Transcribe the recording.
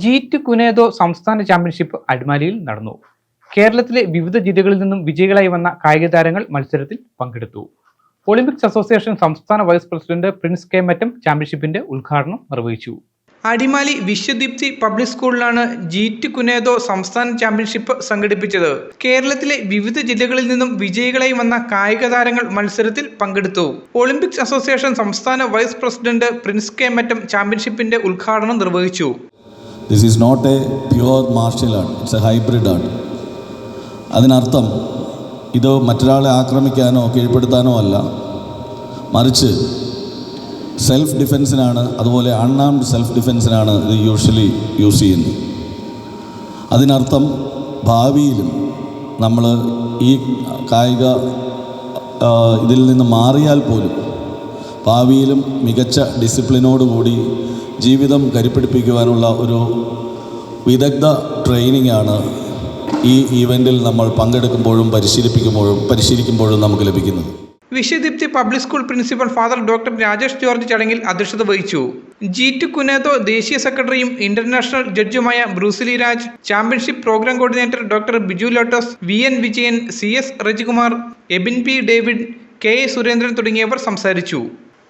ജീറ്റ് കുനേദോ സംസ്ഥാന ചാമ്പ്യൻഷിപ്പ് അടിമാലിയിൽ നടന്നു. കേരളത്തിലെ വിവിധ ജില്ലകളിൽ നിന്നും വിജയികളായി വന്ന കായിക താരങ്ങൾ മത്സരത്തിൽ പങ്കെടുത്തു. ഒളിമ്പിക്സ് അസോസിയേഷൻ സംസ്ഥാന vice president prince K Mattam ചാമ്പ്യൻഷിപ്പിന്റെ ഉദ്ഘാടനം നിർവഹിച്ചു. അടിമാലി വിശ്വദീപ്തി പബ്ലിക് സ്കൂളിലാണ് ജീറ്റ് കുനേദോ സംസ്ഥാന ചാമ്പ്യൻഷിപ്പ് സംഘടിപ്പിച്ചത്. കേരളത്തിലെ വിവിധ ജില്ലകളിൽ നിന്നും വിജയികളായി വന്ന കായിക താരങ്ങൾ മത്സരത്തിൽ പങ്കെടുത്തു. ഒളിമ്പിക്സ് അസോസിയേഷൻ സംസ്ഥാന vice president prince K Mattam ചാമ്പ്യൻഷിപ്പിന്റെ ഉദ്ഘാടനം നിർവഹിച്ചു. This is not a pure martial art it's a hybrid art അതിനർത്ഥം ഇത് മറ്റൊരാളെ ആക്രമിക്കാനോ കീഴ്പ്പെടുത്താനോ അല്ല. മറിച്ച് സെൽഫ് ഡിഫെൻസിനാണ് അതുപോലെ അൺആംഡ് സെൽഫ് ഡിഫെൻസിനാണ് ഇത് യൂഷ്വലി യൂസ് ചെയ്യുന്നത്. അതിനർത്ഥം ഭാവിയിലും നമ്മൾ ഈ കായിക ഇതിൽ നിന്ന് മാറിയാൽ പോലും ഭാവിയിലും മികച്ച ഡിസിപ്ലിനോടുകൂടി ജീവിതം കരിപ്പിടിപ്പിക്കുവാനുള്ള ഒരു വിദഗ്ധ ട്രെയിനിങ്ങാണ് ഈ ഈവന്റിൽ നമ്മൾ പങ്കെടുക്കുമ്പോഴും പരിശീലിപ്പിക്കുമ്പോഴും പരിശീലിക്കുമ്പോഴും നമുക്ക് ലഭിക്കുന്നത്. Vishwadeepthi public school principal father doctor Rajesh George ചടങ്ങിൽ അധ്യക്ഷത വഹിച്ചു. ജീറ്റ് കുനേതോ ദേശീയ സെക്രട്ടറിയും international ജഡ്ജുമായ Bruce Lee Raj championship program coordinator doctor Biju Lotus V N Vijayan C S Rejikumar Abin P David K A Surendran തുടങ്ങിയവർ സംസാരിച്ചു.